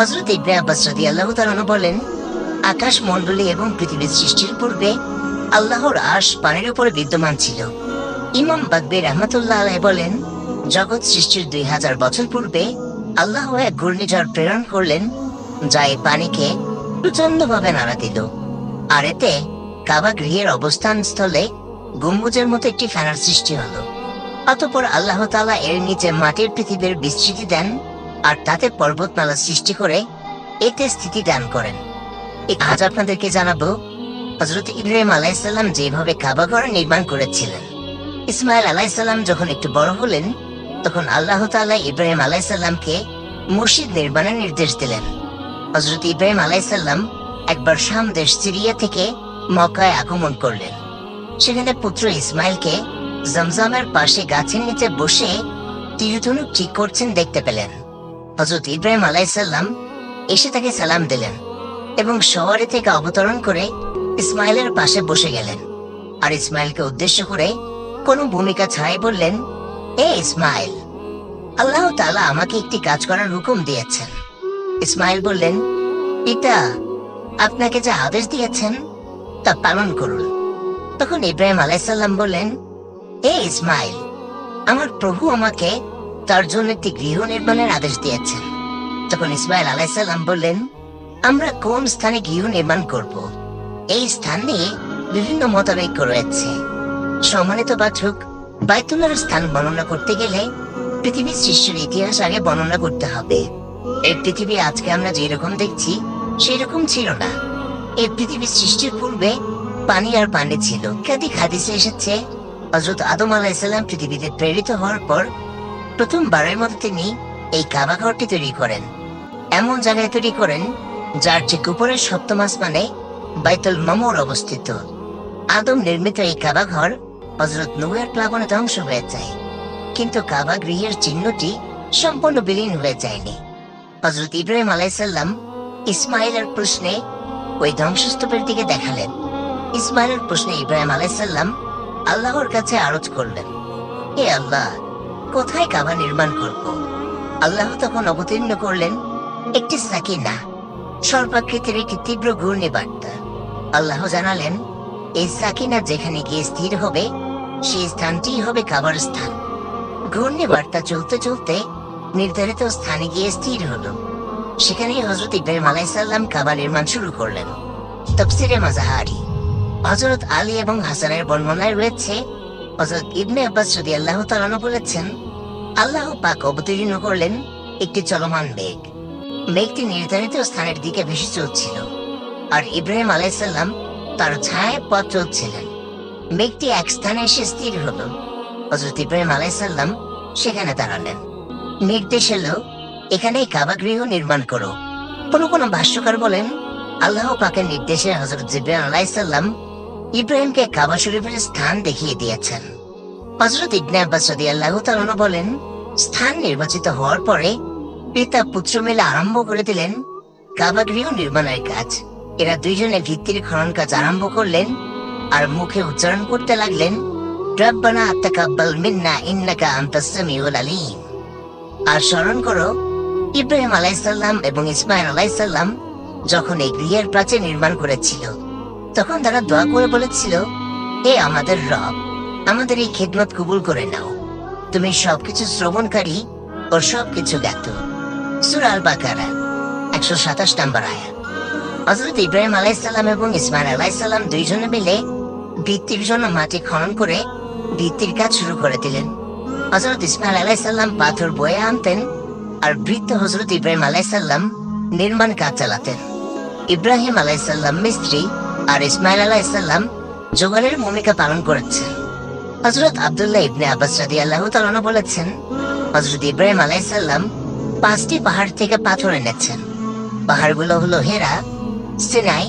হজরত ইবনে আব্বাস রাদিয়াল্লাহু তাআলা বলেন, আকাশ মণ্ডলী এবং পৃথিবীর সৃষ্টির পূর্বে আল্লাহর আশ পানির উপরে বিদ্যমান ছিল। ইমাম বাগবি রহমতুল্লাহ আলাই বলেন, জগৎ সৃষ্টির দুই হাজার বছর পূর্বে আল্লাহ এক ঘূর্ণিঝড় প্রেরণ করলেন, যা এই পানিকে প্রচন্ডভাবে নাড়া দিল। আর এতে কাবা গৃহের অবস্থান স্থলে গম্বুজের মতো একটি ফেনার সৃষ্টি হলো। অতপর আল্লাহ তাআলা এর নিচে মাটির পৃথিবীর বিস্তৃতি দেন আর তাতে পর্বতমালা সৃষ্টি করে এতে স্থিতি দান করেন। আজ আপনাদেরকে জানাব হজরত ইব্রাহিম আলাইসাল্লাম যেভাবে কাবা ঘর নির্মাণ করেছিলেন। ইসমাইল আলাইসাল্লাম যখন একটু বড় হলেন, তখন আল্লাহ তাআলা ইব্রাহিম আলাইসাল্লামকে মসজিদ নির্মাণের নির্দেশ দিলেন। হজরত ইব্রাহিম আলাইসাল্লাম একবার শাম দেশ সিরিয়া থেকে মক্কায় আগমন করলেন। সেখানে পুত্র ইসমাইলকে জমজমের পাশে গাছের নিচে বসে তীরধনুক ঠিক করছেন দেখতে পেলেন। হজরত ইব্রাহিম আলাইসাল্লাম এসে তাকে সালাম দিলেন এবং শহরে থেকে অবতরণ করে ইসমাইলের পাশে বসে গেলেন। আর ইসমাইলকে উদ্দেশ্য করে কোনো ভূমিকা ছাড়াই বললেন, এ ইসমাইল আল্লাহ তাআলা আমাকে একটি কাজ করার হুকুম দিয়েছেন। ইসমাইল বললেন, পিতা, আপনাকে যা আদেশ দিয়েছেন তা পালন করুন। তখন ইব্রাহিম আলাইসাল্লাম বললেন, এ ইসমাইল আমার প্রভু আমাকে তার জন্য একটি গৃহ নির্মাণের আদেশ দিয়েছেন। তখন ইসমাইল আলাইসাল্লাম বললেন, আমরা কোন স্থানে গৃহ নির্মাণ করব? এই স্থান নিয়ে বিভিন্ন মতানৈক্য রয়েছে। সম্মানিত পাঠক, বাইতুল্লাহর স্থান বর্ণনা করতে গেলে পৃথিবীর সৃষ্টির ইতিহাস আগে বর্ণনা করতে হবে। এই পৃথিবী আজকে আমরা যেরকম দেখছি সেই রকম ছিল না। এই পৃথিবীর সৃষ্টির পূর্বে পানি আর পানি ছিল। একাধিক হাদিসে এসেছে হজরত আদম আলাইসাল্লাম পৃথিবীতে প্রেরিত হওয়ার পর প্রথমবারের মতো তিনি এই কাবা ঘরটি তৈরি করেন। এমন জায়গায় তৈরি করেন, যার ঠিক উপরের সপ্তম আসমানে বাইতুল মামুর অবস্থিত। আদম নির্মিত এই কাবা ঘর হজরত নুহের প্লাবনে ধ্বংস হয়ে যায়। কিন্তু কাবা গৃহের চিহ্নটি সম্পূর্ণ বিলীন হয়ে যায়নি। হজরত ইব্রাহিম আলাইসাল্লাম ইসমাইলের প্রশ্নে ওই ধ্বংসস্তূপের দিকে দেখালেন। ইসমাইলের প্রশ্নে ইব্রাহিম আলাইসাল্লাম আল্লাহর কাছে আরজ করলেন, হে আল্লাহ কোথায় কাবা নির্মাণ করব? আল্লাহ তখন অবতীর্ণ করলেন, একটি সাকিনা সর্বাকৃতির একটি তীব্র ঘূর্ণিবার্তা। আল্লাহ জানালেন, এই সাকিনা যেখানে গিয়ে স্থির হবে, সেই স্থানটি হবে কাবার স্থান। ঘূর্ণিবার্তা চলতে চলতে নির্ধারিত স্থানে গিয়ে স্থির হলো। সেখানেই হজরত ইব্রাহিম আলাইসাল্লাম কাবা নির্মাণ শুরু করলেন। তফসিরে মাজাহারি। হজরত আলী এবং হাসানের বর্ণনায় রয়েছে হজরত ইবনে আব্বাস যদি আল্লাহ তালানো বলেছেন, আল্লাহ পাক অবতীর্ণ করলেন একটি চলমান মেঘ। মেঘটি নির্ধারিত স্থানের দিকে ভেসে চলছিল, আর ইব্রাহিম আলাইসাল্লাম তার ছায়ায় পথ চলছিলেন। মেঘটি এক স্থানে এসে স্থির হলো। হজরত ইব্রাহিম আলাইসাল্লাম সেখানে দাঁড়ালেন। নির্দেশ এলো, এখানেই কাবা গৃহ নির্মাণ করো। কোনো কোনো ভাষ্যকার বলেন, আল্লাহ পাকের নির্দেশে হজরত জিব্রাহিম আলাইসাল্লাম ইব্রাহিমকে কাবা শরীফের স্থান দেখিয়ে দিয়েছেন। হজরত ইবনে আব্বাস রাদিয়াল্লাহু তাআলা বলেন, স্থান নির্বাচিত হওয়ার পরে পিতা পুত্র মিলে আরম্ভ করে দিলেন কাবা গৃহ নির্মাণের কাজ। এরা দুইজনে ভিত্তির খনন কাজ আরম্ভ করলেন আর মুখে উচ্চারণ করতে লাগলেন, রব্বানা তাকাব্বাল মিন্না ইন্নাকা আনতাস সামিউল আলিম। আর স্মরণ করো, ইব্রাহিম আলাইসাল্লাম এবং ইসমাইল আলাইসাল্লাম যখন এই গৃহের প্রাচীর নির্মাণ করেছিল তখন তারা দোয়া করে বলেছিল, হে আমাদের রব, আমাদের এই খেদমত কবুল করে নাও। তুমি সবকিছু শ্রবণকারী ও সবকিছু জ্ঞাত। সুরাল বাকারা একশো সাতাশ নম্বর আয়াত। হজরত ইব্রাহিম আলাইসাল্লাম এবং ইসমাইল আলাইসাল্লাম দুইজনে মিলে ভিত্তির জন্য মাটি খনন করে ভিত্তির কাজ শুরু করে দিলেন। হজরত ইসমাইল আলাইসাল্লাম পাথর বয়ে আনতেন আর বৃদ্ধ হজরত ইব্রাহিম আলাইসাল্লাম নির্মাণ কাজ চালাতেন। ইব্রাহিম আলাইসাল্লাম মিস্ত্রি আর ইসমাইল আলাইসাল্লাম জোগাড়ের ভূমিকা পালন করেছেন। হজরত আব্দুল্লাহ ইবনে আব্বাস রাদি আল্লাহ তালনা বলেছেন হজরত ইব্রাহিম আলাইসাল্লাম পাঁচটি পাহাড় থেকে পাথর এনেছেন। পাহাড়গুলো হলো হেরা, সিনাই,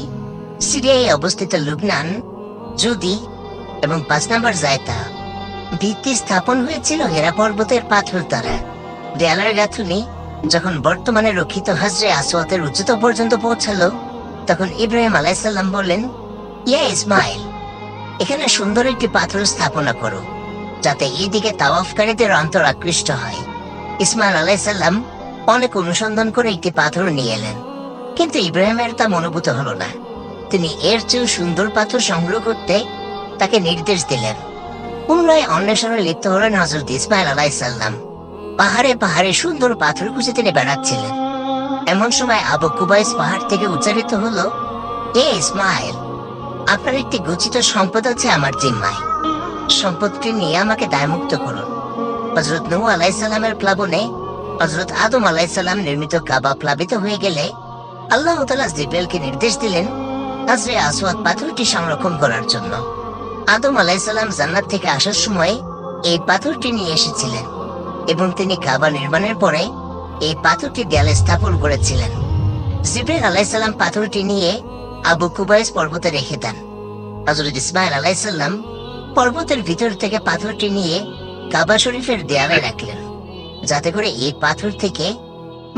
সিরিয়ায় অবস্থিত লুবনান জুদি এবং পাঁচ নম্বর জায়তা। ভিত্তি স্থাপন হয়েছিল হেরা পর্বতের পাথর দ্বারা। দেয়ালের গাঁথুনি যখন বর্তমানে রক্ষিত হাজরে আসওয়াতের উচ্চতা পর্যন্ত পৌঁছালো তখন ইব্রাহিম আলাইসাল্লাম বললেন, ইয়া ইসমাইল, এখানে সুন্দর একটি পাথর স্থাপনা করো, যাতে এই দিকে তাওয়াফকারীদের অন্তর আকৃষ্ট হয়। ইসমাইল আলাইসাল্লাম অনেক অনুসন্ধান করে একটি পাথর নিয়ে এলেন, কিন্তু ইব্রাহিমের তা মনোভূত হলো না। তিনি এর চেয়েও সুন্দর পাথর সংগ্রহ করতে তাকে নির্দেশ দিলেন। পুনরায় অন্বেষণে লিপ্ত হলেন হজরত ইসমাইল আলাইসাল্লাম। পাহাড়ে পাহাড়ে সুন্দর পাথর খুঁজে তিনি বেড়াচ্ছিলেন। এমন সময় আবু কুবাইস পাহাড় থেকে উচ্চারিত হলো, এ ইসমাইল, আপনার একটি গচ্ছিত সম্পদ আছে আমার জিম্মায়। সম্পদটি নিয়ে আমাকে দায়মুক্ত করুন। হজরত নূ আলাইসাল্লামের প্লাবনে হজরত আদম আলাইসাল্লাম নির্মিত কাবা প্লাবিত হয়ে গেলে আল্লাহ তালা নির্দেশ দিলেন হাজরে আসওয়াদ পাথরটি সংরক্ষণ করার জন্য। আদম আলাইসাল্লাম জান্নাত থেকে আসার সময় এই পাথরটি নিয়ে এসেছিলেন এবং তিনি কাবা নির্মাণের পরে এই পাথরটি দেয়ালে স্থাপন করেছিলেন। জিব্রাইল আলাইসাল্লাম পাথরটি নিয়ে আবু কুবাইস পর্বতে রেখে দেন। হজরত ইসমাইল আলাইসাল্লাম পর্বতের ভিতর থেকে পাথরটি নিয়ে কাবা শরীফের দেয়ালে রাখলেন, যাতে করে এই পাথর থেকে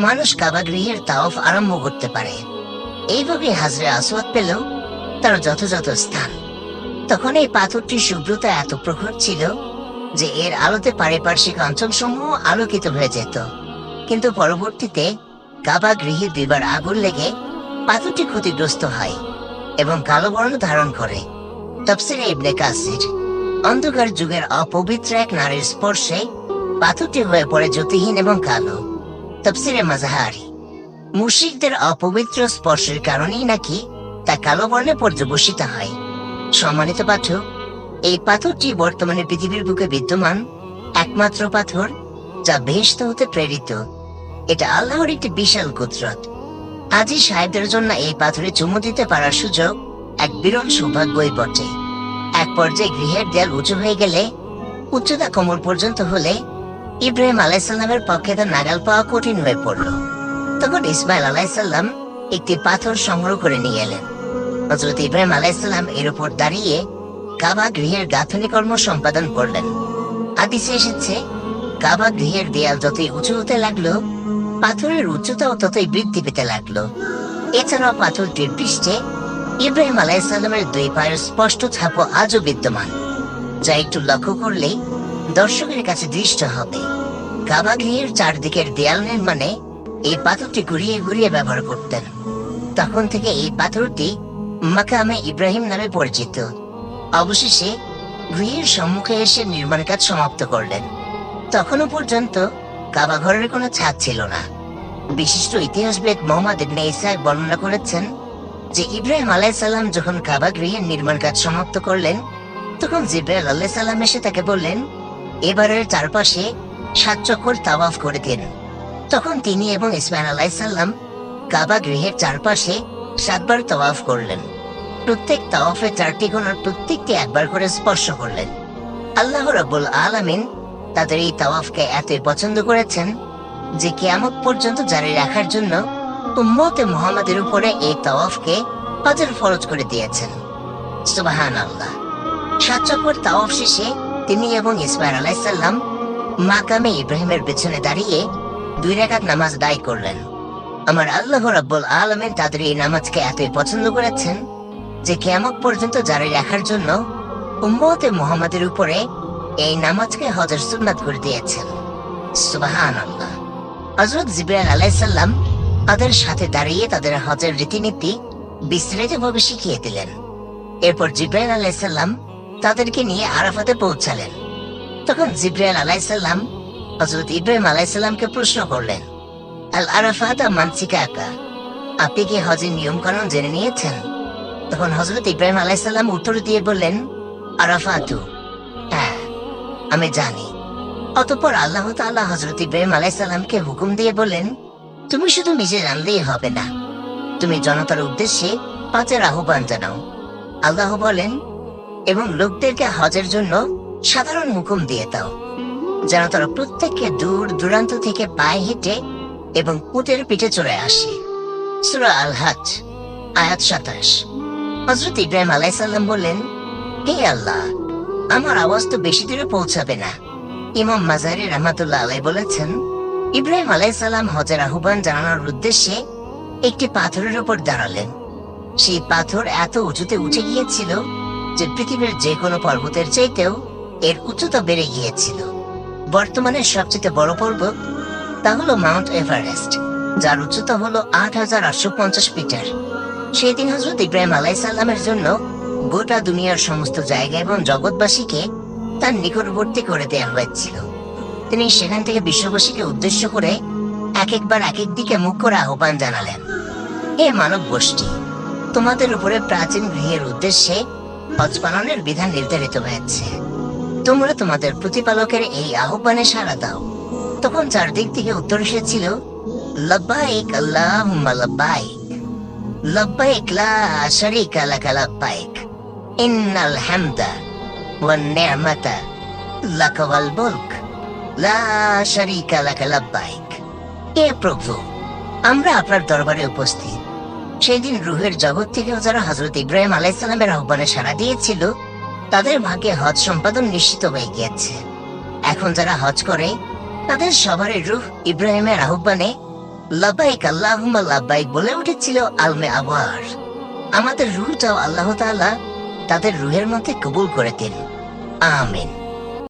মানুষ কাবা গৃহের তাওফ আরম্ভ করতে পারে। এইভাবে হাজরে আসওয়াদ পেল তার যথাযথ স্থান। তখন এই পাথরটির শুভ্রতা এত প্রখর ছিল যে এর আলোতে পারিপার্শ্বিক অঞ্চলসমূহ আলোকিত হয়ে যেত। কিন্তু পরবর্তীতে কাবা গৃহে দুইবার আগুন লেগে পাথরটি ক্ষতিগ্রস্ত হয় এবং কালো বর্ণ ধারণ করে। তফসিরে ইবনে কাসির, অন্ধকার যুগের অপবিত্র এক নারীর স্পর্শে পাথরটি হয়ে পড়ে জ্যোতিহীন এবং কালো। তফসিরে মাজাহারি মুশিকদের অপবিত্র স্পর্শের কারণেই নাকি তা কালো বর্ণে পর্যবসিত হয়। সম্মানিত পাঠক, এই পাথরটি বর্তমানে পৃথিবীর বুকে বিদ্যমান একমাত্র পাথর যা বেহেশত হতে প্রেরিত। এটা আল্লাহর একটি বিশাল কুদরত। আজি সাহেবদের জন্য এই পাথরে চুমু দিতে পারার সুযোগ এক বিরল সৌভাগ্যই বটে। এক পর্যায়ে গৃহের দেয়াল উঁচু হয়ে গেলে, উচ্চতা কোমর পর্যন্ত হলে ইব্রাহিম আলাইসাল্লামের পক্ষে তা নাগাল পাওয়া কঠিন হয়ে পড়ল। তখন ইসমাইল আলাইসাল্লাম একটি পাথর সংগ্রহ করে নিয়ে এলেন। হজরত ইব্রাহিম আলাইসাল্লাম এর উপর দাঁড়িয়ে কাবা গৃহের গাঁথনি কর্ম সম্পাদন করলেন। হাদিসে এসেছে, কাবা গৃহের দেয়াল যতই উঁচু হতে লাগল পাথরের উচ্চতাও ততই বৃদ্ধি পেতে লাগল। এছাড়াও পাথরটির পৃষ্ঠে ইব্রাহিম আলাইসাল্লামের দুই পায়ের স্পষ্ট ছাপও আজও বিদ্যমান, যা একটু লক্ষ্য করলেই দর্শকের কাছে দৃষ্ট হবে। কাবা গৃহের চারদিকের দেয়াল নির্মাণে এই পাথরটি ঘুরিয়ে ঘুরিয়ে ব্যবহার করতেন। তখন থেকে এই পাথরটি মাকামে ইব্রাহিম নামে পরিচিত। অবশেষে গৃহের সম্মুখে এসে নির্মাণ কাজ সমাপ্ত করলেন। তখনও পর্যন্ত কাবা ঘরের কোনো ছাদ ছিল না। বিশিষ্ট ইতিহাসবিদ মোহাম্মদ ইবনে ইসাক বর্ণনা করেছেন যে ইব্রাহিম আলাইসাল্লাম যখন কাবা গৃহের নির্মাণ কাজ সমাপ্ত করলেন, তখন জিব্রাইল আল্লাহ সাল্লাম এসে তাকে বললেন, এবারের চারপাশে সাত চক্কর তাওয়াফ করে দিন। তখন তিনি এবং ইসমাইল আলাইসাল্লাম কাবা গৃহের চারপাশে সাতবার তাওয়াফ করলেন। প্রত্যেক তাওয়াফে চারটি কোণার প্রত্যেকটি একবার করে স্পর্শ করলেন। আল্লাহ রাব্বুল আলামিন তাদের এই তাওয়াফকে এতই পছন্দ করেছেন যে কেয়ামত পর্যন্ত জারি রাখার জন্য উম্মতে মোহাম্মদের উপরে এই তাওয়াফকে হজর ফরজ করে দিয়েছেন। সুবাহান আল্লাহ সাত চক্কর তাওয়াফ শেষে তিনি এবং ইসমাইল আলাইসাল্লাম মাকামে ইব্রাহিমের পেছনে দাঁড়িয়ে দুই রেখাত নামাজ দায় করলেন। আমার আল্লাহ রাব্বুল আলমেন তাদের এই নামাজকে এতই পছন্দ করেছেন যে কেয়ামত পর্যন্ত জারি রাখার জন্য উম্মতে মুহাম্মাদের উপরে এই নামাজকে হজর সুন্নাত করে দিয়েছেন। সুবাহান আল্লাহ হজরত জিব্রাইল আলাইসাল্লাম তাদের সাথে দাঁড়িয়ে তাদের হজের রীতিনীতি বিস্তারিতভাবে শিখিয়ে দিলেন। এরপর জিব্রাইল আলাইসাল্লাম তাদেরকে নিয়ে আরাফাতে পৌঁছালেন। তখন জিব্রাইল আলাইসাল্লাম হজরত ইব্রাহিম আলাইসাল্লামকে প্রশ্ন করলেন, আল আরাফাত মানসিকা আকা? আপনি কি হজের নিয়ম কানুন জেনে নিয়েছেন? তখন হজরত ইব্রাহিম আলাইসাল্লাম উত্তর দিয়ে বললেন, আরাফাতু হ্যাঁ আমি জানি। অতঃপর আল্লাহ তাআলা হজরত ইব্রাহিম আলাইসাল্লামকে হুকুম দিয়ে বললেন, তুমি শুধু নিজে জানলেই হবে না। তুমি জনতার উদ্দেশ্যে পাঁচের আহ্বান জানাও। আল্লাহ বলেন, এবং লোকদেরকে হজের জন্য সাধারণ হুকুম দিয়ে দাও। যেন তারা প্রত্যেককে দূর দূরান্ত থেকে পায়ে হেঁটে এবং উটের পিঠে চলে আসে। সুরা আল হাজ আয়াত সাতাশ। হজরত ইব্রাহিম আলাইসাল্লাম বললেন, হে আল্লাহ, আমার আওয়াজ তো বেশি দূরে পৌঁছাবে না। ইমাম মাজারি রহমাতুল্লাহ আলাই বলেছেন, ইব্রাহিম আলাইসাল্লাম হজের আহ্বান জানানোর উদ্দেশ্যে একটি পাথরের উপর দাঁড়ালেন। সেই পাথর এত উঁচুতে উঠে গিয়েছিল যে পৃথিবীর যে কোনো পর্বতের চাইতেও এর উচ্চতা বেড়ে গিয়েছিল। বর্তমানে সবচেয়ে বড় পর্বত তা হলো মাউন্ট এভারেস্ট, যার উচ্চতা হলো আট হাজার আটশো পঞ্চাশ মিটার। সেই দিন হজরত ইব্রাহিম আলাইসাল্লামের জন্য গোটা দুনিয়ার সমস্ত জায়গা এবং জগৎবাসীকে তার নিকটবর্তী করে দেয়া হয়েছিল। তিনি সেখান থেকে বিশ্ববাসীকে উদ্দেশ্য করে এক একবার এক এক দিকে মুখ করে আহ্বান জানালেন, হে মানব গোষ্ঠী তোমাদের উপরে প্রাচীন গৃহের উদ্দেশ্যে হজ পালনের বিধান নির্ধারিত হয়েছে। তোমরা তোমাদের প্রতিপালকের এই আহ্বানে সাড়া দাও। তখন চারদিক থেকে উত্তর এসেছিল লব্বাইক লব্বাইক লা শারীকা লাকা লব্বাইক, ইন্নাল হামদা নি'মাতা লাকা ওয়াল মুলক লা শারীকা লাকা হে প্রভু আমরা আপনার দরবারে উপস্থিত সেই দিন রুহের জগৎ থেকেও যারা হজরত ইব্রাহিম আলাইসালামের আহ্বানে সাড়া দিয়েছিল তাদের ভাগ্যে হজ সম্পাদন নিশ্চিত হয়ে গিয়েছে। এখন যারা হজ করে, তাদের সবারই রুহ ইব্রাহিমের আহ্বানে লাব্বাইক আল্লাহুম্মা লাব্বাইক বলে উঠেছিল আলমে আবার আমাদের রুহটাও আল্লাহ তাআলা তাদের রুহের মধ্যে কবুল করে দিন। Amin.